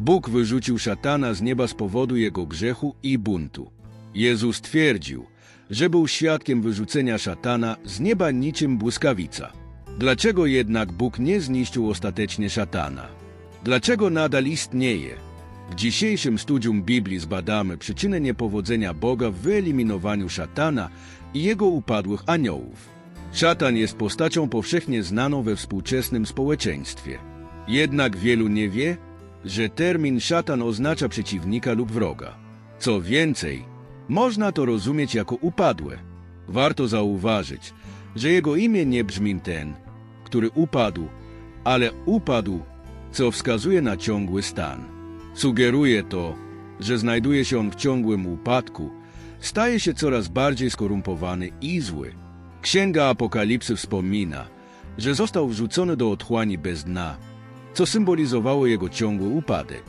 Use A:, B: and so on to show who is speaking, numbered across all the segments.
A: Bóg wyrzucił szatana z nieba z powodu jego grzechu i buntu. Jezus twierdził, że był świadkiem wyrzucenia szatana z nieba niczym błyskawica. Dlaczego jednak Bóg nie zniszczył ostatecznie szatana? Dlaczego nadal istnieje? W dzisiejszym studium Biblii zbadamy przyczynę niepowodzenia Boga w wyeliminowaniu szatana i jego upadłych aniołów. Szatan jest postacią powszechnie znaną we współczesnym społeczeństwie. Jednak wielu nie wie, że termin szatan oznacza przeciwnika lub wroga. Co więcej, można to rozumieć jako upadłe. Warto zauważyć, że jego imię nie brzmi ten, który upadł, ale upadł, co wskazuje na ciągły stan. Sugeruje to, że znajduje się on w ciągłym upadku, staje się coraz bardziej skorumpowany i zły. Księga Apokalipsy wspomina, że został wrzucony do otchłani bez dna, co symbolizowało jego ciągły upadek.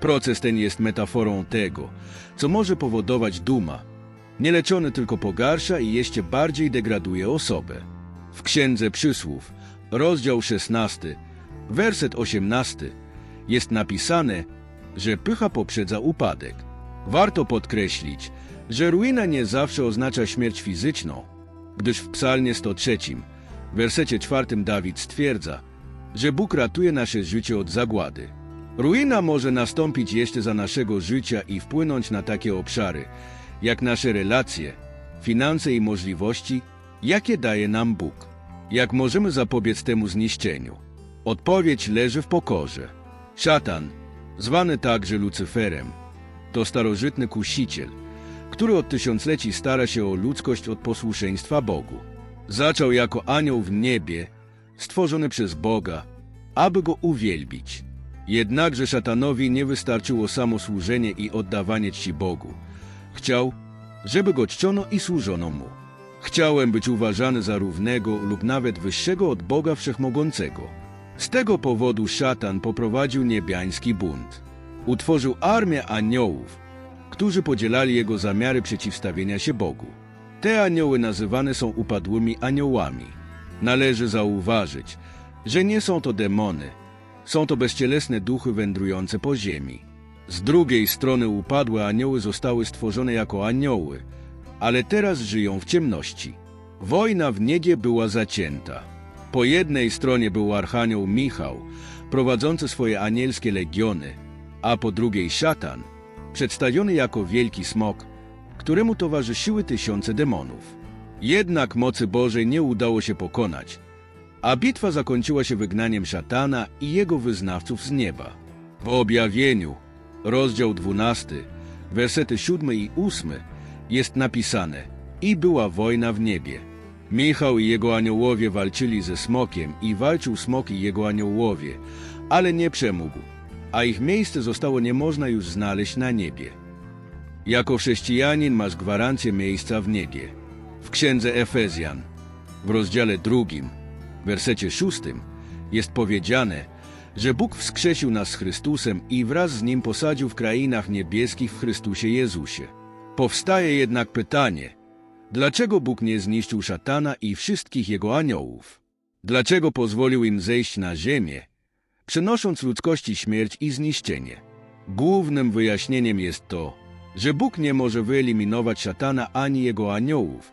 A: Proces ten jest metaforą tego, co może powodować duma. Nieleczony tylko pogarsza i jeszcze bardziej degraduje osobę. W Księdze Przysłów, rozdział 16, werset 18, jest napisane, że pycha poprzedza upadek. Warto podkreślić, że ruina nie zawsze oznacza śmierć fizyczną, gdyż w Psalmie 103, w wersecie 4 Dawid stwierdza, że Bóg ratuje nasze życie od zagłady. Ruina może nastąpić jeszcze za naszego życia i wpłynąć na takie obszary, jak nasze relacje, finanse i możliwości, jakie daje nam Bóg. Jak możemy zapobiec temu zniszczeniu? Odpowiedź leży w pokorze. Szatan, zwany także Lucyferem, to starożytny kusiciel, który od tysiącleci stara się o ludzkość od posłuszeństwa Bogu. Zaczął jako anioł w niebie, stworzony przez Boga, aby go uwielbić. Jednakże szatanowi nie wystarczyło samo służenie i oddawanie czci Bogu. Chciał, żeby go czczono i służono mu. Chciałem być uważany za równego lub nawet wyższego od Boga Wszechmogącego. Z tego powodu szatan poprowadził niebiański bunt. Utworzył armię aniołów, którzy podzielali jego zamiary przeciwstawienia się Bogu. Te anioły nazywane są upadłymi aniołami. Należy zauważyć, że nie są to demony, są to bezcielesne duchy wędrujące po ziemi. Z drugiej strony upadłe anioły zostały stworzone jako anioły, ale teraz żyją w ciemności. Wojna w niebie była zacięta. Po jednej stronie był archanioł Michał, prowadzący swoje anielskie legiony, a po drugiej szatan, przedstawiony jako wielki smok, któremu towarzyszyły tysiące demonów. Jednak mocy Bożej nie udało się pokonać, a bitwa zakończyła się wygnaniem szatana i jego wyznawców z nieba. W objawieniu, rozdział 12, wersety 7 i 8 jest napisane I była wojna w niebie. Michał i jego aniołowie walczyli ze smokiem i walczył smok i jego aniołowie, ale nie przemógł, a ich miejsce zostało nie można już znaleźć na niebie. Jako chrześcijanin masz gwarancję miejsca w niebie. W księdze Efezjan, w rozdziale drugim, wersecie szóstym, jest powiedziane, że Bóg wskrzesił nas z Chrystusem i wraz z Nim posadził w krainach niebieskich w Chrystusie Jezusie. Powstaje jednak pytanie, dlaczego Bóg nie zniszczył szatana i wszystkich jego aniołów? Dlaczego pozwolił im zejść na ziemię, przynosząc ludzkości śmierć i zniszczenie? Głównym wyjaśnieniem jest to, że Bóg nie może wyeliminować szatana ani jego aniołów,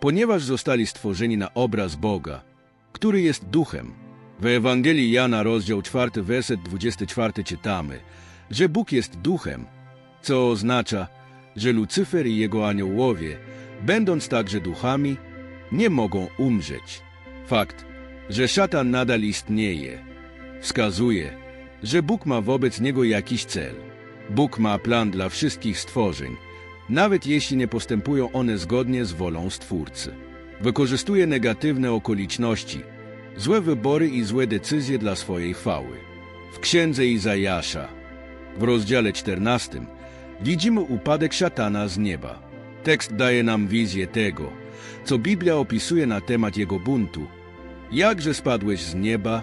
A: ponieważ zostali stworzeni na obraz Boga, który jest duchem. W Ewangelii Jana, rozdział 4, werset 24 czytamy, że Bóg jest duchem, co oznacza, że Lucyfer i jego aniołowie, będąc także duchami, nie mogą umrzeć. Fakt, że szatan nadal istnieje, wskazuje, że Bóg ma wobec niego jakiś cel. Bóg ma plan dla wszystkich stworzeń, nawet jeśli nie postępują one zgodnie z wolą Stwórcy. Wykorzystuje negatywne okoliczności, złe wybory i złe decyzje dla swojej chwały. W księdze Izajasza, w rozdziale 14, widzimy upadek szatana z nieba. Tekst daje nam wizję tego, co Biblia opisuje na temat jego buntu. Jakże spadłeś z nieba,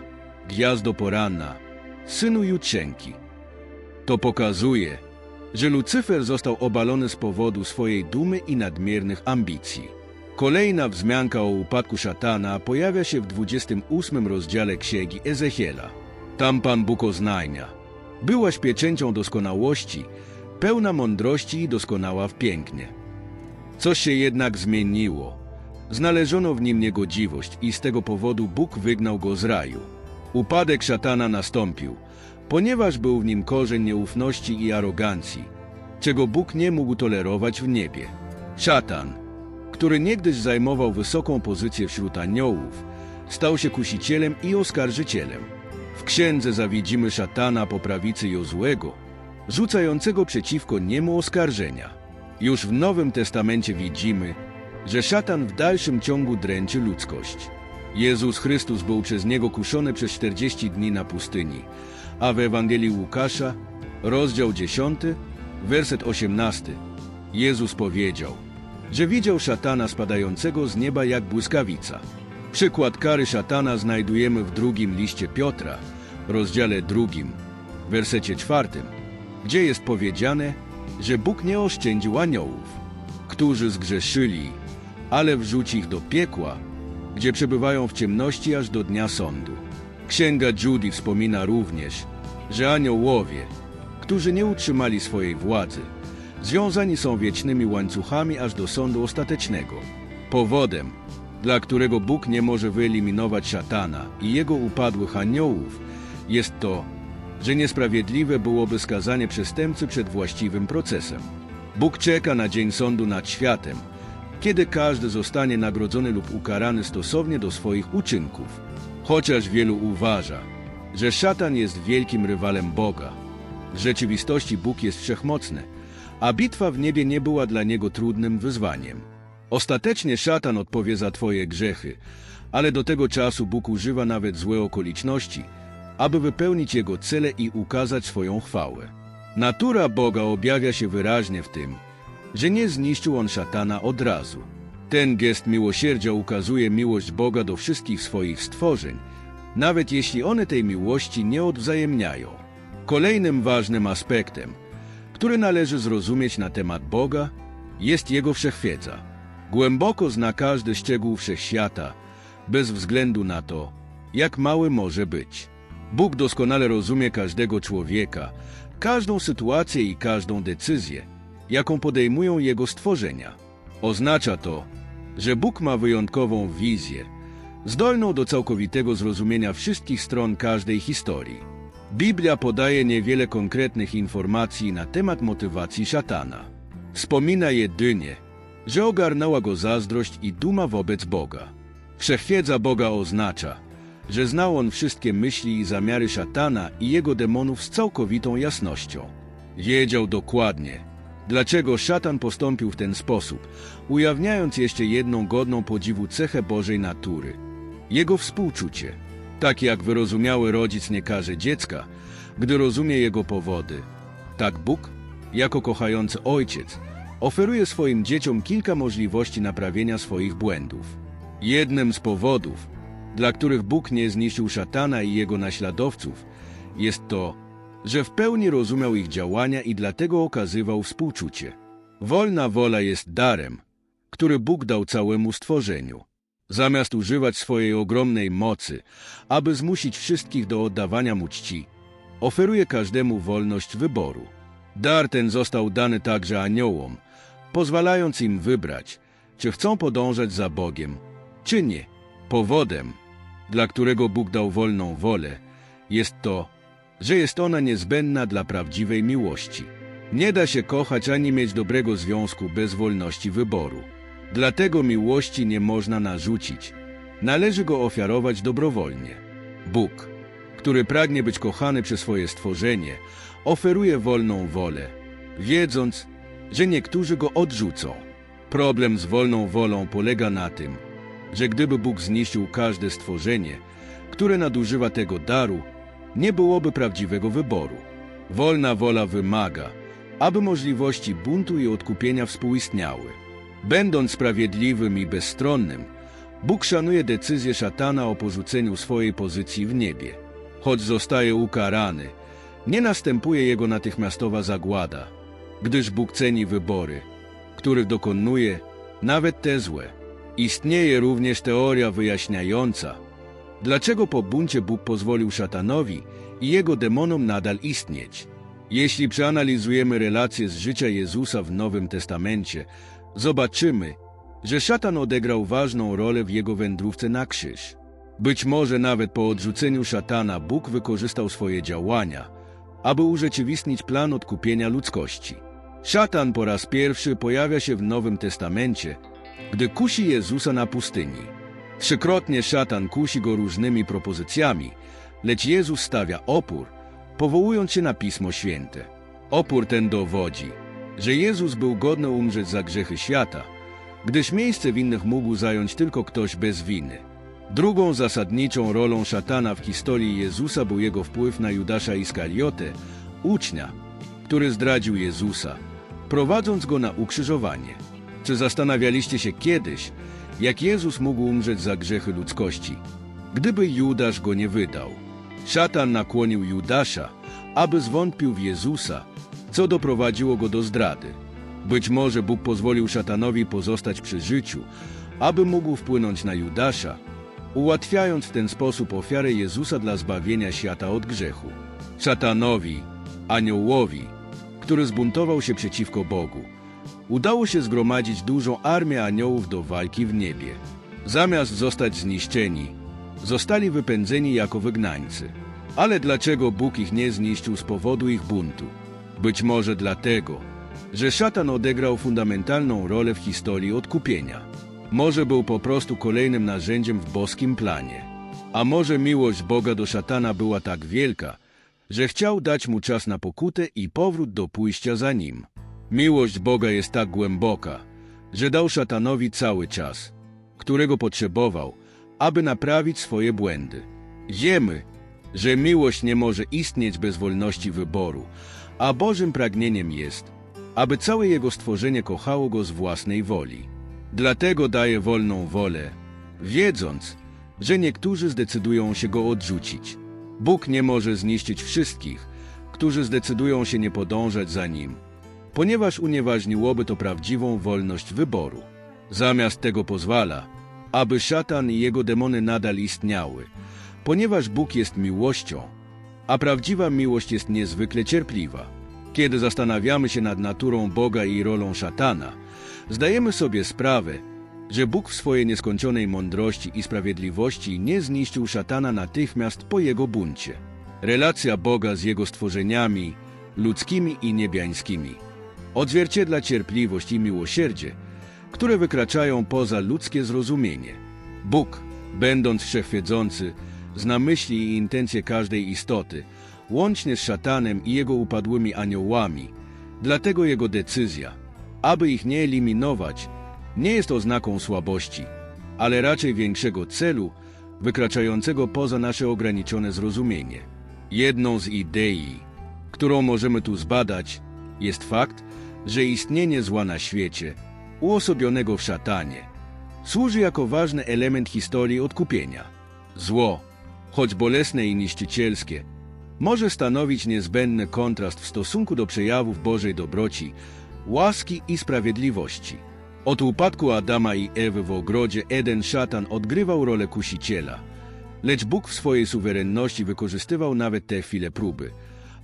A: gwiazdo poranna, synu jutrzenki. To pokazuje, że Lucyfer został obalony z powodu swojej dumy i nadmiernych ambicji. Kolejna wzmianka o upadku szatana pojawia się w 28 rozdziale księgi Ezechiela. Tam Pan Bóg oznajmia, Byłaś pieczęcią doskonałości, pełna mądrości i doskonała w pięknie. Coś się jednak zmieniło. Znaleziono w nim niegodziwość i z tego powodu Bóg wygnał go z raju. Upadek szatana nastąpił, ponieważ był w nim korzeń nieufności i arogancji, czego Bóg nie mógł tolerować w niebie. Szatan, który niegdyś zajmował wysoką pozycję wśród aniołów, stał się kusicielem i oskarżycielem. W księdze zawidzimy szatana po prawicy Jozłego, rzucającego przeciwko niemu oskarżenia. Już w Nowym Testamencie widzimy, że szatan w dalszym ciągu dręczy ludzkość. Jezus Chrystus był przez niego kuszony przez 40 dni na pustyni, a w Ewangelii Łukasza, rozdział 10, werset 18, Jezus powiedział, że widział szatana spadającego z nieba jak błyskawica. Przykład kary szatana znajdujemy w drugim liście Piotra, rozdziale drugim, wersecie czwartym, gdzie jest powiedziane, że Bóg nie oszczędził aniołów, którzy zgrzeszyli, ale wrzuci ich do piekła, gdzie przebywają w ciemności aż do dnia sądu. Księga Judy wspomina również, że aniołowie, którzy nie utrzymali swojej władzy, związani są wiecznymi łańcuchami aż do sądu ostatecznego. Powodem, dla którego Bóg nie może wyeliminować szatana i jego upadłych aniołów, jest to, że niesprawiedliwe byłoby skazanie przestępcy przed właściwym procesem. Bóg czeka na dzień sądu nad światem, kiedy każdy zostanie nagrodzony lub ukarany stosownie do swoich uczynków. Chociaż wielu uważa, że szatan jest wielkim rywalem Boga, w rzeczywistości Bóg jest wszechmocny, a bitwa w niebie nie była dla niego trudnym wyzwaniem. Ostatecznie szatan odpowie za twoje grzechy, ale do tego czasu Bóg używa nawet złe okoliczności, aby wypełnić jego cele i ukazać swoją chwałę. Natura Boga objawia się wyraźnie w tym, że nie zniszczył on szatana od razu. Ten gest miłosierdzia ukazuje miłość Boga do wszystkich swoich stworzeń, nawet jeśli one tej miłości nie odwzajemniają. Kolejnym ważnym aspektem, który należy zrozumieć na temat Boga, jest Jego wszechwiedza. Głęboko zna każdy szczegół wszechświata, bez względu na to, jak mały może być. Bóg doskonale rozumie każdego człowieka, każdą sytuację i każdą decyzję, jaką podejmują Jego stworzenia. Oznacza to, że Bóg ma wyjątkową wizję, zdolną do całkowitego zrozumienia wszystkich stron każdej historii. Biblia podaje niewiele konkretnych informacji na temat motywacji szatana. Wspomina jedynie, że ogarnęła go zazdrość i duma wobec Boga. Wszechwiedza Boga oznacza, że znał on wszystkie myśli i zamiary szatana i jego demonów z całkowitą jasnością. Wiedział dokładnie, dlaczego szatan postąpił w ten sposób, ujawniając jeszcze jedną godną podziwu cechę Bożej natury jego współczucie. Tak jak wyrozumiały rodzic nie karze dziecka, gdy rozumie jego powody, tak Bóg, jako kochający ojciec, oferuje swoim dzieciom kilka możliwości naprawienia swoich błędów. Jednym z powodów, dla których Bóg nie zniszczył szatana i jego naśladowców, jest to, że w pełni rozumiał ich działania i dlatego okazywał współczucie. Wolna wola jest darem, który Bóg dał całemu stworzeniu. Zamiast używać swojej ogromnej mocy, aby zmusić wszystkich do oddawania mu czci, oferuje każdemu wolność wyboru. Dar ten został dany także aniołom, pozwalając im wybrać, czy chcą podążać za Bogiem, czy nie. Powodem, dla którego Bóg dał wolną wolę, jest to, że jest ona niezbędna dla prawdziwej miłości. Nie da się kochać ani mieć dobrego związku bez wolności wyboru. Dlatego miłości nie można narzucić. Należy go ofiarować dobrowolnie. Bóg, który pragnie być kochany przez swoje stworzenie, oferuje wolną wolę, wiedząc, że niektórzy go odrzucą. Problem z wolną wolą polega na tym, że gdyby Bóg zniszczył każde stworzenie, które nadużywa tego daru, nie byłoby prawdziwego wyboru. Wolna wola wymaga, aby możliwości buntu i odkupienia współistniały. Będąc sprawiedliwym i bezstronnym, Bóg szanuje decyzję szatana o porzuceniu swojej pozycji w niebie. Choć zostaje ukarany, nie następuje jego natychmiastowa zagłada, gdyż Bóg ceni wybory, których dokonuje, nawet te złe. Istnieje również teoria wyjaśniająca, Dlaczego po buncie Bóg pozwolił szatanowi i jego demonom nadal istnieć? Jeśli przeanalizujemy relacje z życia Jezusa w Nowym Testamencie, zobaczymy, że szatan odegrał ważną rolę w jego wędrówce na krzyż. Być może nawet po odrzuceniu szatana Bóg wykorzystał swoje działania, aby urzeczywistnić plan odkupienia ludzkości. Szatan po raz pierwszy pojawia się w Nowym Testamencie, gdy kusi Jezusa na pustyni. Trzykrotnie szatan kusi go różnymi propozycjami, lecz Jezus stawia opór, powołując się na Pismo Święte. Opór ten dowodzi, że Jezus był godny umrzeć za grzechy świata, gdyż miejsce winnych mógł zająć tylko ktoś bez winy. Drugą zasadniczą rolą szatana w historii Jezusa był jego wpływ na Judasza Iskariotę, ucznia, który zdradził Jezusa, prowadząc go na ukrzyżowanie. Czy zastanawialiście się kiedyś, jak Jezus mógł umrzeć za grzechy ludzkości, gdyby Judasz go nie wydał? Szatan nakłonił Judasza, aby zwątpił w Jezusa, co doprowadziło go do zdrady. Być może Bóg pozwolił szatanowi pozostać przy życiu, aby mógł wpłynąć na Judasza, ułatwiając w ten sposób ofiarę Jezusa dla zbawienia świata od grzechu. Szatanowi, aniołowi, który zbuntował się przeciwko Bogu, udało się zgromadzić dużą armię aniołów do walki w niebie. Zamiast zostać zniszczeni, zostali wypędzeni jako wygnańcy. Ale dlaczego Bóg ich nie zniszczył z powodu ich buntu? Być może dlatego, że szatan odegrał fundamentalną rolę w historii odkupienia. Może był po prostu kolejnym narzędziem w boskim planie. A może miłość Boga do szatana była tak wielka, że chciał dać mu czas na pokutę i powrót do pójścia za nim. Miłość Boga jest tak głęboka, że dał szatanowi cały czas, którego potrzebował, aby naprawić swoje błędy. Wiemy, że miłość nie może istnieć bez wolności wyboru, a Bożym pragnieniem jest, aby całe Jego stworzenie kochało Go z własnej woli. Dlatego daje wolną wolę, wiedząc, że niektórzy zdecydują się Go odrzucić. Bóg nie może zniszczyć wszystkich, którzy zdecydują się nie podążać za Nim, ponieważ unieważniłoby to prawdziwą wolność wyboru. Zamiast tego pozwala, aby szatan i jego demony nadal istniały, ponieważ Bóg jest miłością, a prawdziwa miłość jest niezwykle cierpliwa. Kiedy zastanawiamy się nad naturą Boga i rolą szatana, zdajemy sobie sprawę, że Bóg w swojej nieskończonej mądrości i sprawiedliwości nie zniszczył szatana natychmiast po jego buncie. Relacja Boga z jego stworzeniami, ludzkimi i niebiańskimi, odzwierciedla cierpliwość i miłosierdzie, które wykraczają poza ludzkie zrozumienie. Bóg, będąc wszechwiedzący, zna myśli i intencje każdej istoty, łącznie z szatanem i jego upadłymi aniołami. Dlatego jego decyzja, aby ich nie eliminować, nie jest oznaką słabości, ale raczej większego celu, wykraczającego poza nasze ograniczone zrozumienie. Jedną z idei, którą możemy tu zbadać, jest fakt, że istnienie zła na świecie, uosobionego w szatanie, służy jako ważny element historii odkupienia. Zło, choć bolesne i niszczycielskie, może stanowić niezbędny kontrast w stosunku do przejawów Bożej dobroci, łaski i sprawiedliwości. Od upadku Adama i Ewy w ogrodzie Eden szatan odgrywał rolę kusiciela, lecz Bóg w swojej suwerenności wykorzystywał nawet te chwile próby,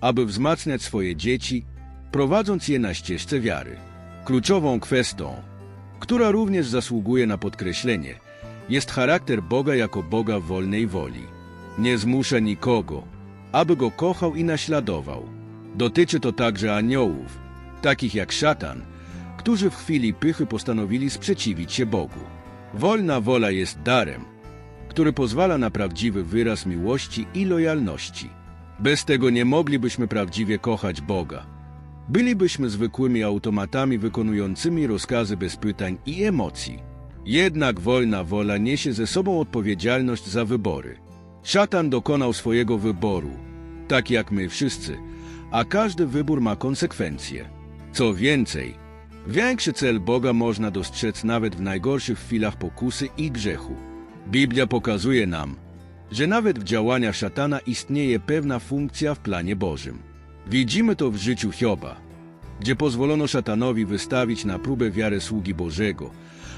A: aby wzmacniać swoje dzieci, prowadząc je na ścieżce wiary. Kluczową kwestią, która również zasługuje na podkreślenie, jest charakter Boga jako Boga wolnej woli. Nie zmusza nikogo, aby go kochał i naśladował. Dotyczy to także aniołów, takich jak szatan, którzy w chwili pychy postanowili sprzeciwić się Bogu. Wolna wola jest darem, który pozwala na prawdziwy wyraz miłości i lojalności. Bez tego nie moglibyśmy prawdziwie kochać Boga. Bylibyśmy zwykłymi automatami wykonującymi rozkazy bez pytań i emocji. Jednak wolna wola niesie ze sobą odpowiedzialność za wybory. Szatan dokonał swojego wyboru, tak jak my wszyscy, a każdy wybór ma konsekwencje. Co więcej, większy cel Boga można dostrzec nawet w najgorszych chwilach pokusy i grzechu. Biblia pokazuje nam, że nawet w działaniach szatana istnieje pewna funkcja w planie Bożym. Widzimy to w życiu Hioba, gdzie pozwolono szatanowi wystawić na próbę wiarę sługi Bożego,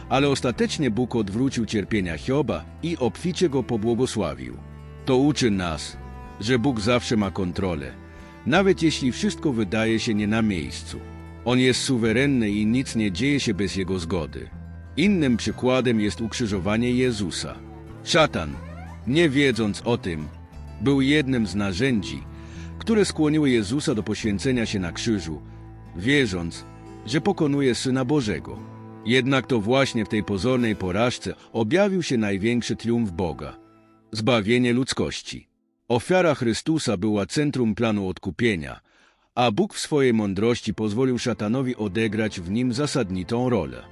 A: ale ostatecznie Bóg odwrócił cierpienia Hioba i obficie go pobłogosławił. To uczy nas, że Bóg zawsze ma kontrolę, nawet jeśli wszystko wydaje się nie na miejscu. On jest suwerenny i nic nie dzieje się bez Jego zgody. Innym przykładem jest ukrzyżowanie Jezusa. Szatan, nie wiedząc o tym, był jednym z narzędzi, które skłoniły Jezusa do poświęcenia się na krzyżu, wierząc, że pokonuje Syna Bożego. Jednak to właśnie w tej pozornej porażce objawił się największy triumf Boga zbawienie ludzkości. Ofiara Chrystusa była centrum planu odkupienia, a Bóg w swojej mądrości pozwolił szatanowi odegrać w nim zasadnitą rolę.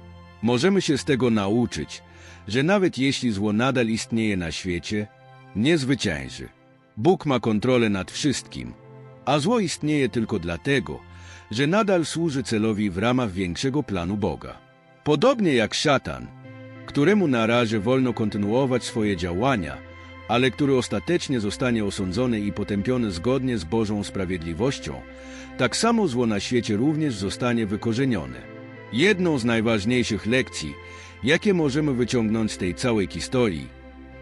A: Możemy się z tego nauczyć, że nawet jeśli zło nadal istnieje na świecie, nie zwycięży. Bóg ma kontrolę nad wszystkim, a zło istnieje tylko dlatego, że nadal służy celowi w ramach większego planu Boga. Podobnie jak szatan, któremu na razie wolno kontynuować swoje działania, ale który ostatecznie zostanie osądzony i potępiony zgodnie z Bożą sprawiedliwością, tak samo zło na świecie również zostanie wykorzenione. Jedną z najważniejszych lekcji, jakie możemy wyciągnąć z tej całej historii,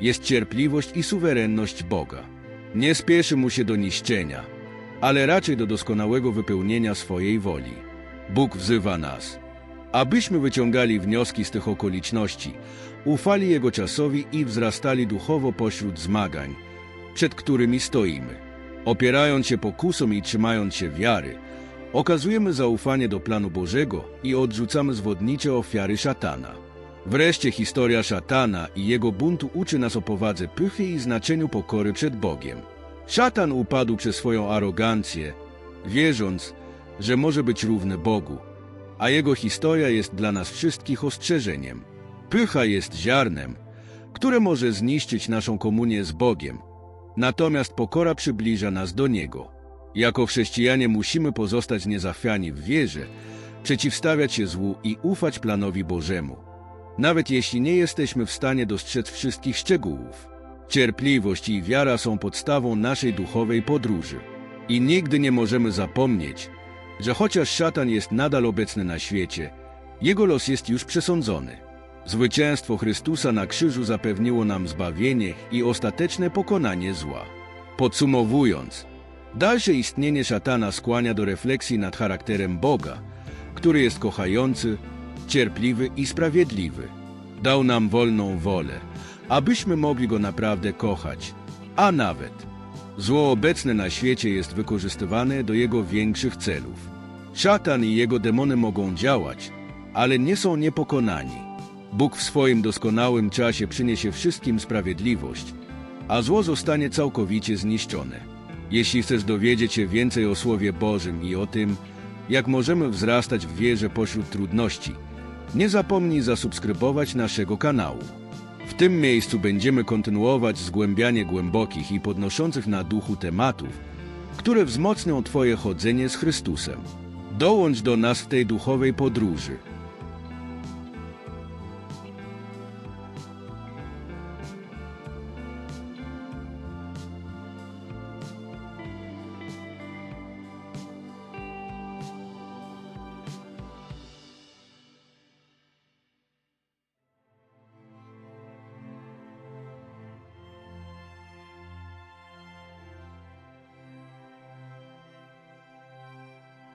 A: jest cierpliwość i suwerenność Boga. Nie spieszy mu się do niszczenia, ale raczej do doskonałego wypełnienia swojej woli. Bóg wzywa nas, abyśmy wyciągali wnioski z tych okoliczności, ufali Jego czasowi i wzrastali duchowo pośród zmagań, przed którymi stoimy. Opierając się pokusom i trzymając się wiary, okazujemy zaufanie do planu Bożego i odrzucamy zwodnicze ofiary szatana. Wreszcie historia szatana i jego buntu uczy nas o powadze pychy i znaczeniu pokory przed Bogiem. Szatan upadł przez swoją arogancję, wierząc, że może być równy Bogu, a jego historia jest dla nas wszystkich ostrzeżeniem. Pycha jest ziarnem, które może zniszczyć naszą komunię z Bogiem, natomiast pokora przybliża nas do Niego. Jako chrześcijanie musimy pozostać niezachwiani w wierze, przeciwstawiać się złu i ufać planowi Bożemu, nawet jeśli nie jesteśmy w stanie dostrzec wszystkich szczegółów. Cierpliwość i wiara są podstawą naszej duchowej podróży. I nigdy nie możemy zapomnieć, że chociaż szatan jest nadal obecny na świecie, jego los jest już przesądzony. Zwycięstwo Chrystusa na krzyżu zapewniło nam zbawienie i ostateczne pokonanie zła. Podsumowując, dalsze istnienie szatana skłania do refleksji nad charakterem Boga, który jest kochający, cierpliwy i sprawiedliwy. Dał nam wolną wolę, abyśmy mogli go naprawdę kochać, a nawet zło obecne na świecie jest wykorzystywane do jego większych celów. Szatan i jego demony mogą działać, ale nie są niepokonani. Bóg w swoim doskonałym czasie przyniesie wszystkim sprawiedliwość, a zło zostanie całkowicie zniszczone. Jeśli chcesz dowiedzieć się więcej o Słowie Bożym i o tym, jak możemy wzrastać w wierze pośród trudności, nie zapomnij zasubskrybować naszego kanału. W tym miejscu będziemy kontynuować zgłębianie głębokich i podnoszących na duchu tematów, które wzmocnią Twoje chodzenie z Chrystusem. Dołącz do nas w tej duchowej podróży.